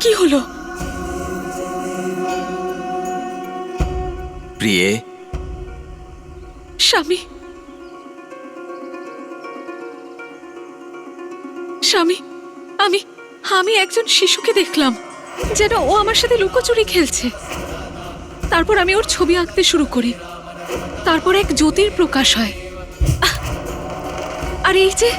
কি হলো? প্রিয়ে। স্বামী। স্বামী আমি আমি একজন শিশুকে দেখলাম যেন ও আমার সাথে লুকোচুরি খেলছে। তারপর আমি ওর ছবি আঁকতে শুরু করি। তারপর এক জ্যোতির প্রকাশ হয়! আর এই যে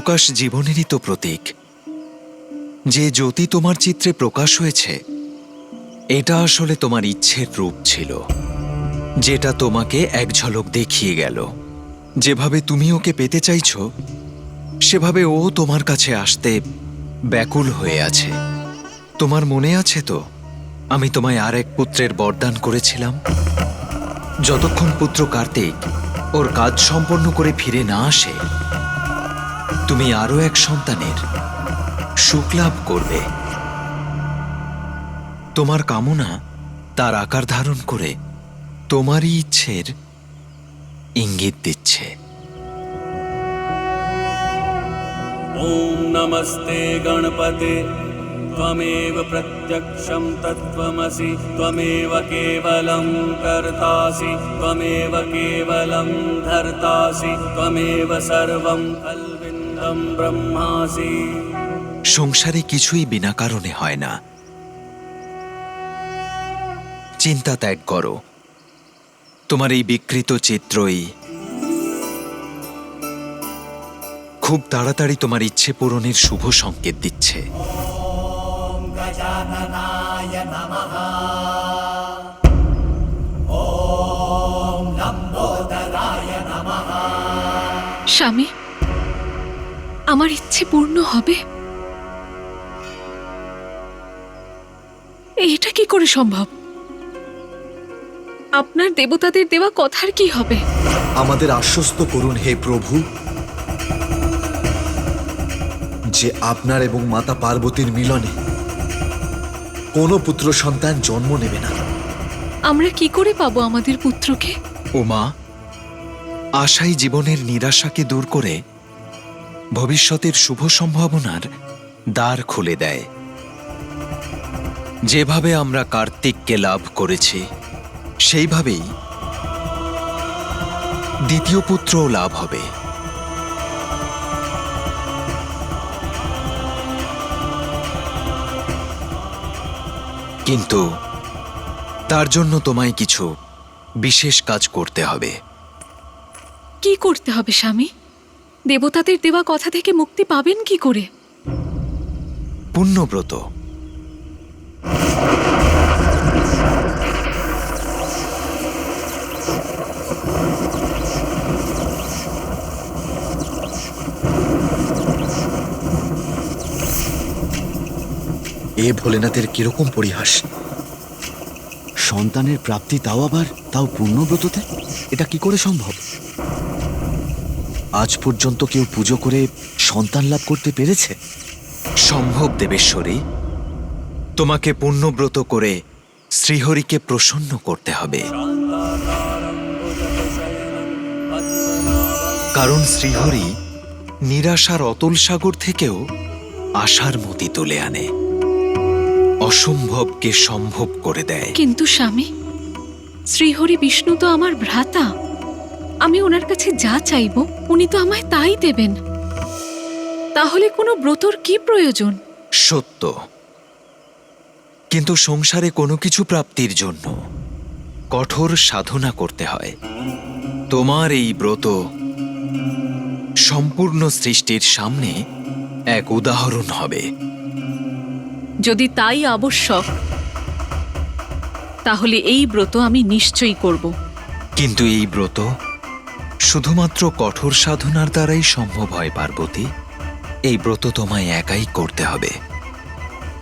প্রকাশ জীবনেরই তো প্রতীক। যে জ্যোতি তোমার চিত্রে প্রকাশ হয়েছে, এটা আসলে তোমার ইচ্ছের রূপ ছিল, যেটা তোমাকে এক ঝলক দেখিয়ে গেল। যেভাবে তুমি ওকে পেতে চাইছ, সেভাবে ও তোমার কাছে আসতে ব্যাকুল হয়ে আছে। তোমার মনে আছে তো, আমি তোমায় আর এক পুত্রের বরদান করেছিলাম? যতক্ষণ পুত্র কার্তিক ওর কাজ সম্পন্ন করে ফিরে না আসে তুমি আরও এক সন্তানের সুখ লাভ করবে তোমার কামনা তার আকার ধারণ করে তোমারই ইচ্ছের ইঙ্গিত দিচ্ছে ॐ नमस्ते गणपते त्वमेव प्रत्यक्षं तत्त्वमसि त्वमेव केवलं कर्तासि त्वमेव केवलं धर्तासि त्वमेव सर्वं कल्विन्दं ब्रह्मासि সংসারে কিছুই বিনা কারণে হয় না। চিন্তা ত্যাগ করো। তোমার এই বিকৃত চিত্রই খুব তাড়াতাড়ি তোমার ইচ্ছে পূরণের শুভ সংকেত দিচ্ছে। স্বামী আমার ইচ্ছে পূর্ণ হবে। এটা কি করে সম্ভব? আপনার দেবতাদের দেওয়া কথার কি হবে? আমাদের আশ্বস্ত করুন হে প্রভু যে আপনার এবং মাতা পার্বতীর মিলনে কোনো পুত্র সন্তান জন্ম নেবে না। আমরা কি করে পাবো আমাদের পুত্রকে? উমা আশাই জীবনের নিরাশাকে দূর করে ভবিষ্যতের শুভ সম্ভাবনার দ্বার খুলে দেয়। যেভাবে আমরা কার্তিককে লাভ করেছি, সেইভাবেই দ্বিতীয় পুত্রও লাভ হবে। কিন্তু তার জন্য তোমায় কিছু বিশেষ কাজ করতে হবে। কি করতে হবে, স্বামী? দেবতাদের দেওয়া কথা থেকে মুক্তি পাবেন কি করে? পুণ্যব্রত। এ ভোলেনাথের কীরকম পরিহাস? সন্তানের প্রাপ্তি তাও আবার তাও পূর্ণব্রততে এটা কি করে সম্ভব? আজ পর্যন্ত কেউ পুজো করে সন্তান লাভ করতে পেরেছে? সম্ভব দেবেশ্বরী। তোমাকে পুণ্যব্রত করে শ্রীহরিকে প্রসন্ন করতে হবে। কারণ শ্রীহরি নিরাশার অতল সাগর থেকেও আশার মতি তুলে আনে। অসম্ভবকে সম্ভব করে দেয়। কিন্তু স্বামী শ্রীহরি বিষ্ণু তো আমার ভ্রাতা। আমি ওনার কাছে যা চাইব উনি তো আমায় তাই দেবেন। তাহলে কোনো ব্রতর কি প্রয়োজন? সত্য। কিন্তু সংসারে কোনো কিছু প্রাপ্তির জন্য কঠোর সাধনা করতে হয়। তোমার এই ব্রত সম্পূর্ণ সৃষ্টির সামনে এক উদাহরণ হবে। যদি তাই আবশ্যক তাহলে এই ব্রত আমি নিশ্চয়ই করব। কিন্তু এই ব্রত শুধুমাত্র কঠোর সাধনার দ্বারাই সম্ভব হয়, পার্বতী। এই ব্রত তোমায় একাই করতে হবে।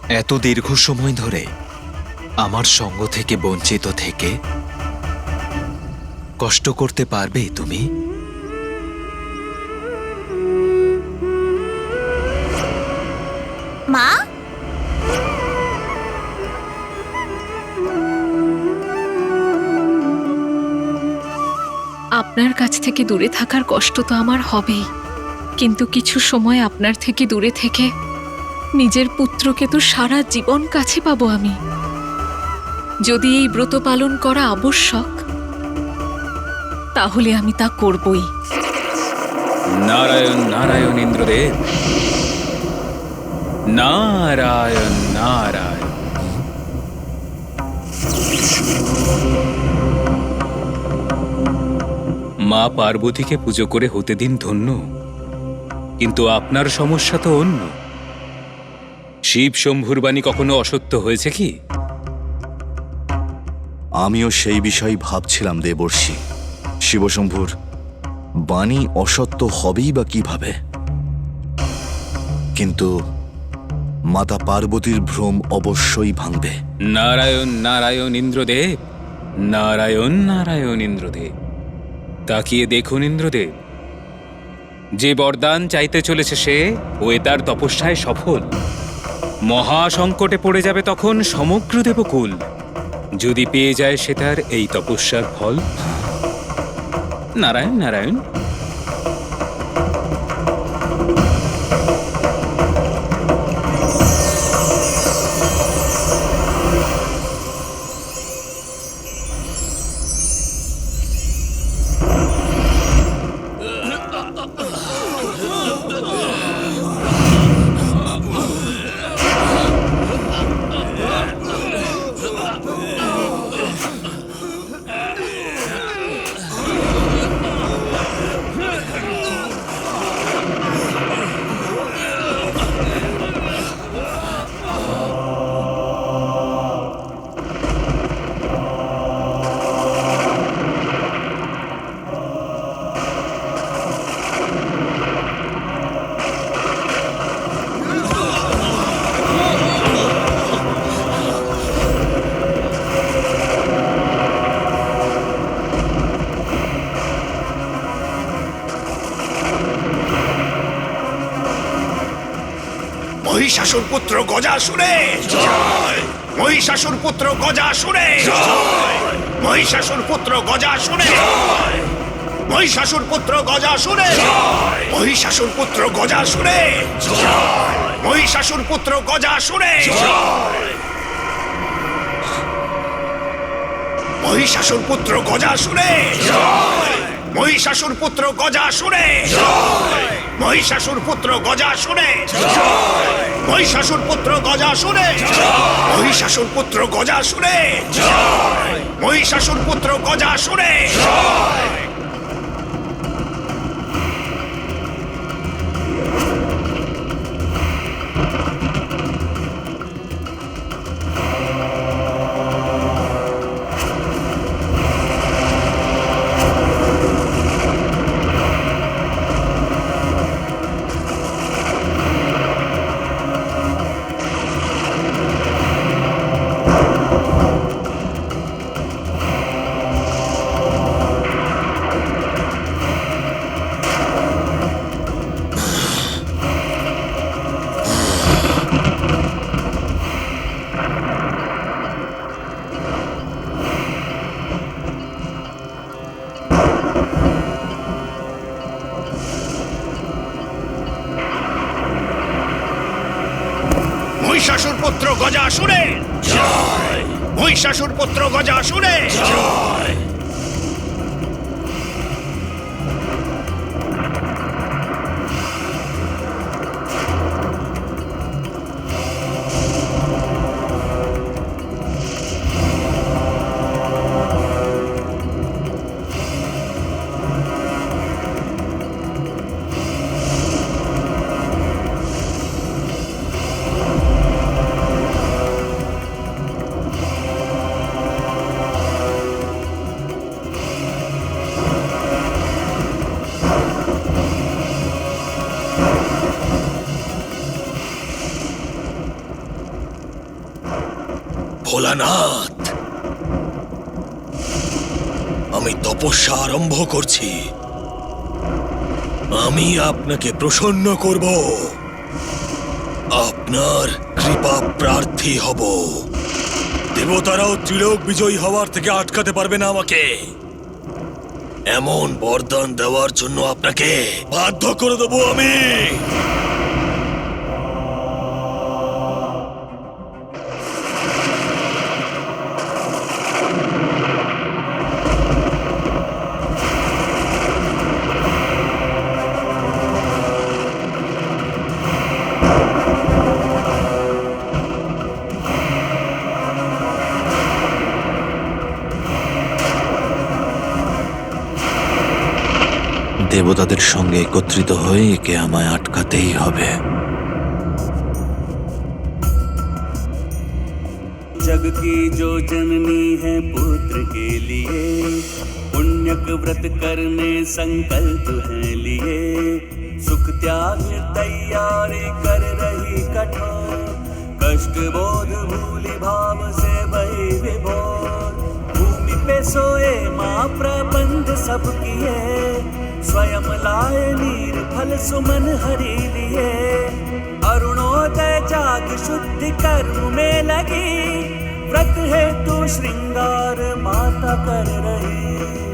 এত দীর্ঘ সময় ধরে আমার সঙ্গ থেকে বঞ্চিত থেকে কষ্ট করতে পারবে তুমি? থেকে দূরে থাকার কষ্ট তো আমার হবেই। কিন্তু কিছু সময় আপনার থেকে দূরে থেকে নিজের পুত্রকে তো সারা জীবন কাছে পাবো আমি। যদি এই ব্রত পালন করা আবশ্যক, তাহলে আমি তা করবই। নারায়ণ নারায়ণ ইন্দ্রদেব। নারায়ণ নারায়ণ। মা পার্বতীকে পুজো করে হতে দিন ধন্য। কিন্তু আপনার সমস্যা তো অন্য। শিব শম্ভুর বাণী কখনো অসত্য হয়েছে কি? আমিও সেই বিষয় ভাবছিলাম দেবর্ষি। শিবশম্ভুর বাণী অসত্য হবেই বা কীভাবে? কিন্তু মাতা পার্বতীর ভ্রম অবশ্যই ভাঙবে। নারায়ণ নারায়ণ ইন্দ্রদেব নারায়ণ নারায়ণ ইন্দ্রদেব। তাকিয়ে দেখুন ইন্দ্রদেব। যে বরদান চাইতে চলেছে সে ও এ তার তপস্যায় সফল। মহা সংকটে পড়ে যাবে তখন সমগ্র দেবকুল। যদি পেয়ে যায় সে তার এই তপস্যার ফল। নারায়ণ নারায়ণ। গজাসুরে জয়। মহিষাসুর পুত্র গজাসুরে জয়। মহিষাসুর পুত্র গজাসুরে জয়। মহিষাসুর পুত্র গজাসুরে জয়। মহিষাসুর পুত্র গজাসুরে জয়। মহিষাসুর পুত্র গজাসুরে জয়। মহিষাসুর পুত্র গজাসুরে জয়। মহিষাসুর পুত্র গজা শুনে। মহিষাসুর পুত্র গজা শুনে। মহিষাসুর পুত্র গজা শুনে। মহিষাসুর পুত্র গজা শুনে। মহিষাসুর পুত্র গজা শুনে। মহিষাসুর পুত্র গজা গজাসুরে জয়। মহিষাসুর পুত্র গজা গজাসুরে জয়। ভোলানাথ। আমি তপস্যা আরম্ভ করছি। আমি আপনাকে প্রসন্ন করব। আপনার কৃপা প্রার্থী হব। দেবতারাও ত্রিলোক বিজয়ী হওয়ার থেকে আটকাতে পারবে না আমাকে। এমন বরদান দেওয়ার জন্য আপনাকে বাধ্য করে দেবো আমি। দেবতাদের সঙ্গে একত্রিত হয়ে একে আমায় আটকাতেই হবে जग की जो जननी है पुत्र के लिए पुण्यक व्रत करने संकल्प है लिए सुख त्याग तैयारी कर रही कठोर कष्ट बोध भूलि भाव से भई विभोर भूमि पे सोए माँ प्रबंध सब किए लाए नीर फल सुमन हरि लिए। अरुणोदय जाग शुद्धि कर्म में लगी। व्रत है तू श्रृंगार माता कर रही।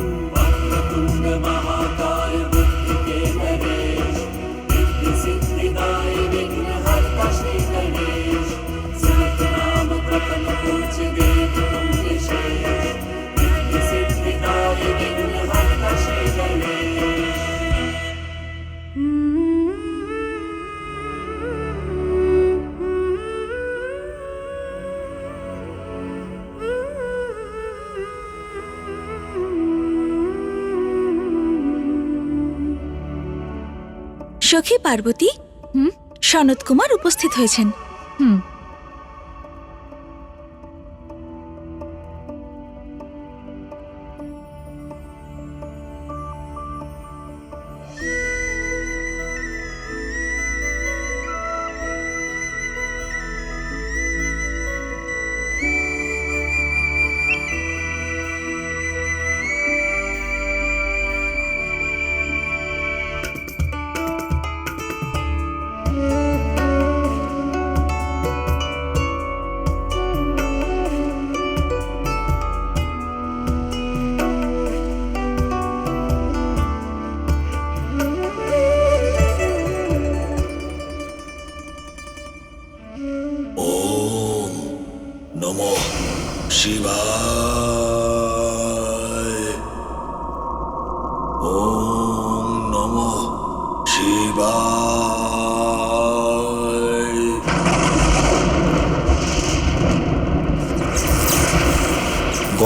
সখী পার্বতী? হুম? সনৎ কুমার উপস্থিত হয়েছেন। হুম।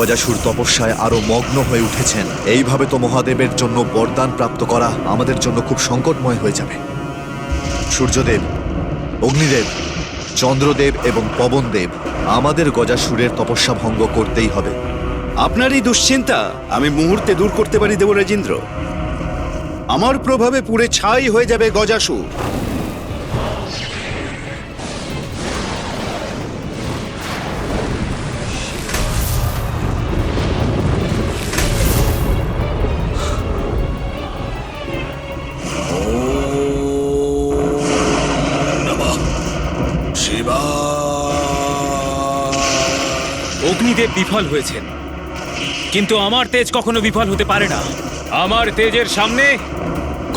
গজাসুর তপস্যায় আরও মগ্ন হয়ে উঠেছেন। এইভাবে তো মহাদেবের জন্য বরদান প্রাপ্ত করা আমাদের জন্য খুব সংকটময় হয়ে যাবে। সূর্যদেব, অগ্নিদেব, চন্দ্রদেব এবং পবনদেব আমাদের গজাসুরের তপস্যা ভঙ্গ করতেই হবে। আপনার এই দুশ্চিন্তা আমি মুহূর্তে দূর করতে পারি দেবরাজেন্দ্র। আমার প্রভাবে পুরে ছাই হয়ে যাবে গজাসুর। অগ্নিদেব বিফল হয়েছেন। কিন্তু আমার তেজ কখনো বিফল হতে পারে না। আমার তেজের সামনে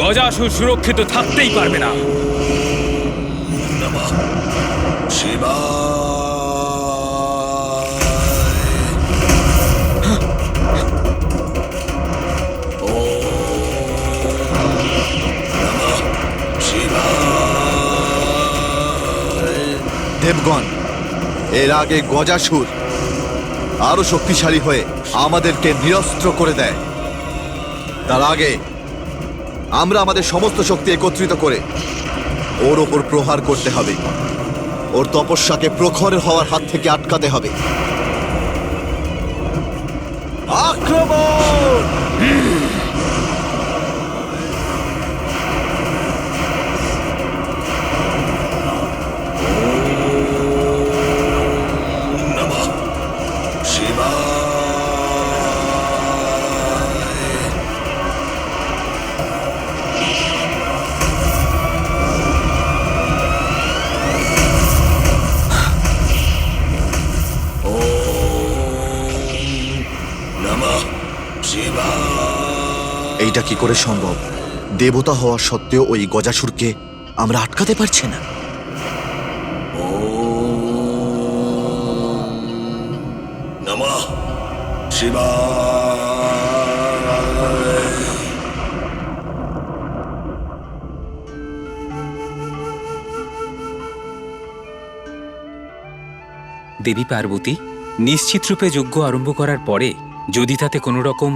গজাসুর সুরক্ষিত থাকতেই পারবে না। শিবায়। দেবগণ এর আগে গজাসুর আরও শক্তিশালী হয়ে আমাদেরকে নিরস্ত্র করে দেয়। তার আগে আমরা আমাদের সমস্ত শক্তি একত্রিত করে ওর ওপর প্রহার করতে হবে। ওর তপস্যাকে প্রখর হওয়ার হাত থেকে আটকাতে হবে। এইটা কি করে সম্ভব? দেবতা হওয়া সত্ত্বেও ওই গজাসুরকে আমরা আটকাতে পারছি না। নমঃ দেবী পার্বতী নিশ্চিত রূপে যজ্ঞ আরম্ভ করার পরে যদি তাতে কোনো রকম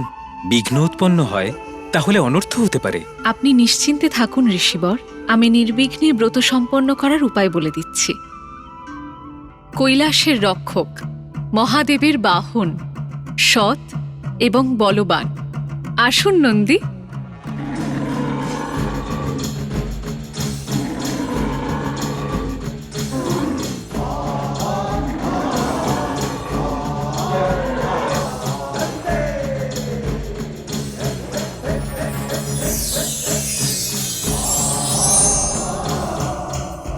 বিঘ্ন উৎপন্ন হয় তাহলে অনর্থ হতে পারে। আপনি নিশ্চিন্তে থাকুন, ঋষিবর। আমি নির্বিঘ্নে ব্রত সম্পন্ন করার উপায় বলে দিচ্ছি। কৈলাসের রক্ষক, মহাদেবের বাহন, সৎ এবং বলবান। আসুন নন্দী।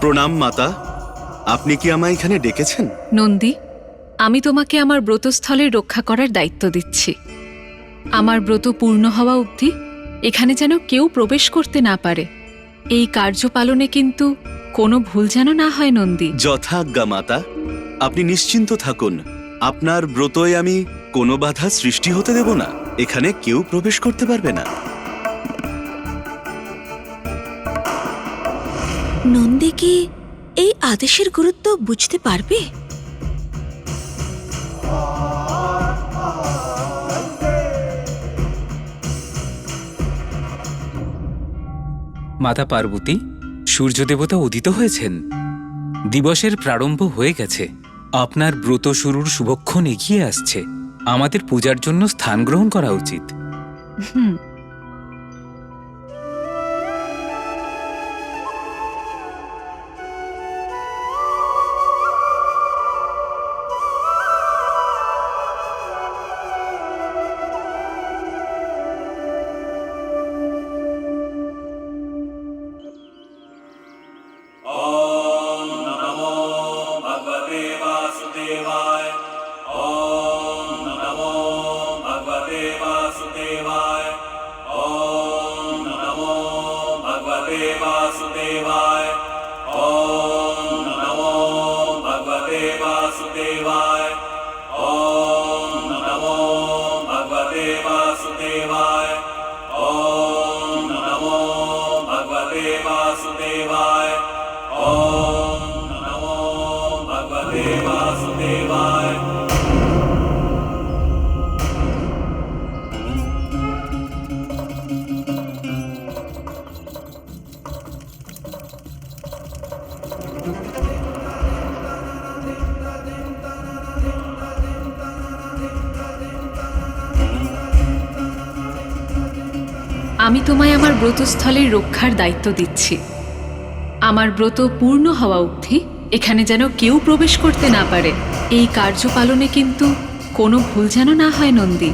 প্রণাম মাতা। আপনি কি আমায় এখানে ডেকেছেন? নন্দী আমি তোমাকে আমার ব্রতস্থলে রক্ষা করার দায়িত্ব দিচ্ছি। আমার ব্রত পূর্ণ হওয়া অবধি এখানে যেন কেউ প্রবেশ করতে না পারে। এই কার্য পালনে কিন্তু কোনো ভুল যেন না হয় নন্দী। যথাজ্ঞা মাতা। আপনি নিশ্চিন্ত থাকুন আপনার ব্রতয় আমি কোনো বাধা সৃষ্টি হতে দেব না। এখানে কেউ প্রবেশ করতে পারবে না। নন্দী কি এই আদেশের গুরুত্ব বুঝতে পারবে? মাতা পার্বতী সূর্যদেবতা উদিত হয়েছেন। দিবসের প্রারম্ভ হয়ে গেছে। আপনার ব্রত শুরুর শুভক্ষণ এগিয়ে আসছে। আমাদের পূজার জন্য স্থান গ্রহণ করা উচিত। হুম Deva আমি তোমায় আমার ব্রতস্থলের রক্ষার দায়িত্ব দিচ্ছি। আমার ব্রত পূর্ণ হওয়া অবধি এখানে যেন কেউ প্রবেশ করতে না পারে। এই কার্য পালনে কিন্তু কোনো ভুল যেন না হয়, নন্দী।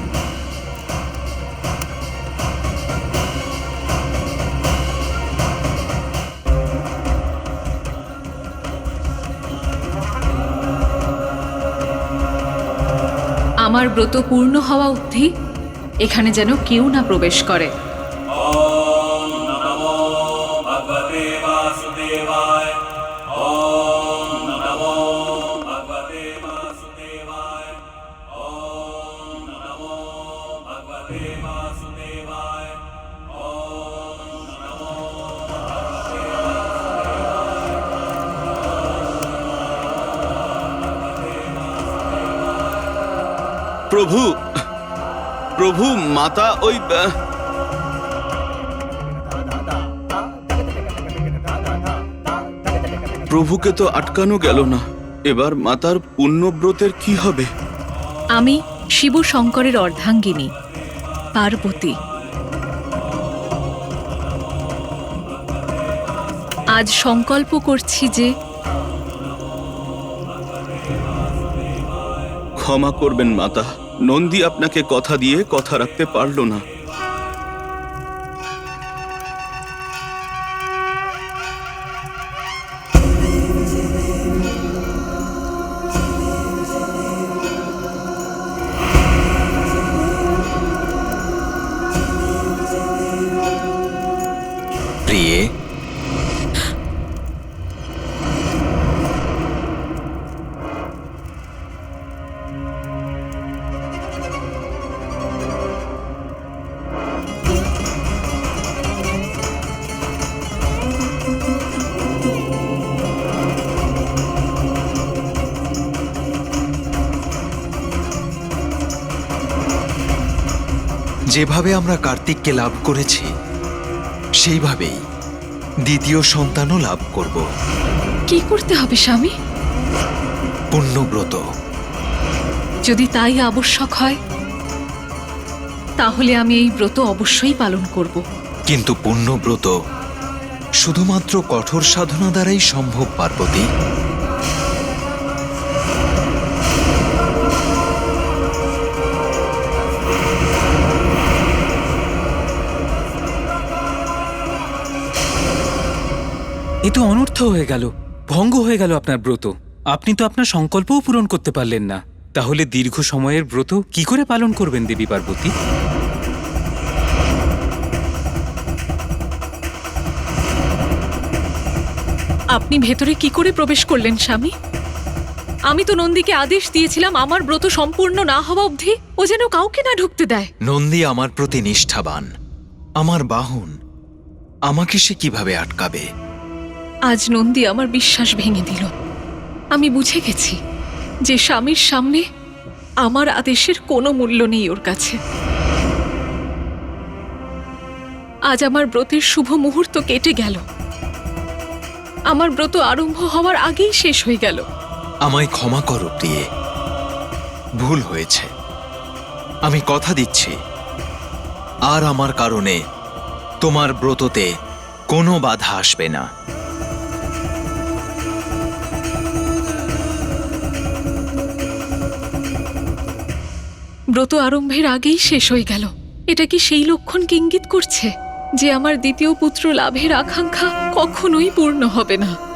আমার ব্রত পূর্ণ হওয়া অবধি এখানে যেন কেউ না প্রবেশ করে। প্রভু প্রভু মাতা ওই প্রভুকে তো আটকানো গেল না। এবার মাতার পুণ্যব্রতের কি হবে? আমি শিব শঙ্করের অর্ধাঙ্গিনী। পার্বতী। আজ সংকল্প করছি যে ক্ষমা করবেন মাতা। নন্দী আপনাকে কথা দিয়ে কথা রাখতে পারল না। যেভাবে আমরা কার্তিককে লাভ করেছি সেইভাবেই দ্বিতীয় সন্তানও লাভ করব। কি করতে হবে স্বামী? পুণ্যব্রত। যদি তাই আবশ্যক হয় তাহলে আমি এই ব্রত অবশ্যই পালন করব। কিন্তু পুণ্যব্রত শুধুমাত্র কঠোর সাধনা দ্বারাই সম্ভব পার্বতী। এ তো অনর্থ হয়ে গেল ভঙ্গ হয়ে গেল আপনার ব্রত। আপনি তো আপনার সংকল্পও পূরণ করতে পারলেন না। তাহলে দীর্ঘ সময়ের ব্রত কি করে পালন করবেন দেবী পার্বতী? আপনি ভেতরে কি করে প্রবেশ করলেন স্বামী? আমি তো নন্দীকে আদেশ দিয়েছিলাম আমার ব্রত সম্পূর্ণ না হওয়া অবধি ও যেন কাউকে না ঢুকতে দেয়। নন্দী আমার প্রতি নিষ্ঠাবান আমার বাহন আমাকে সে কীভাবে আটকাবে? আজ নন্দী আমার বিশ্বাস ভেঙে দিল। আমি বুঝে গেছি যে স্বামীর সামনে আমার আদেশের কোনো মূল্য নেই ওর কাছে। আজ আমার ব্রতের শুভ মুহূর্ত কেটে গেল। আমার ব্রত আরম্ভ হওয়ার আগেই শেষ হয়ে গেল। আমায় ক্ষমা করো প্রিয়ে। ভুল হয়েছে। আমি কথা দিচ্ছি। আর আমার কারণে তোমার ব্রততে কোনো বাধা আসবে না। ব্রত আরম্ভের আগেই শেষ হয়ে গেল। এটা কি সেই লক্ষণ কিঙ্গিত করছে যে আমার দ্বিতীয় পুত্র লাভের আকাঙ্ক্ষা কখনোই পূর্ণ হবে না?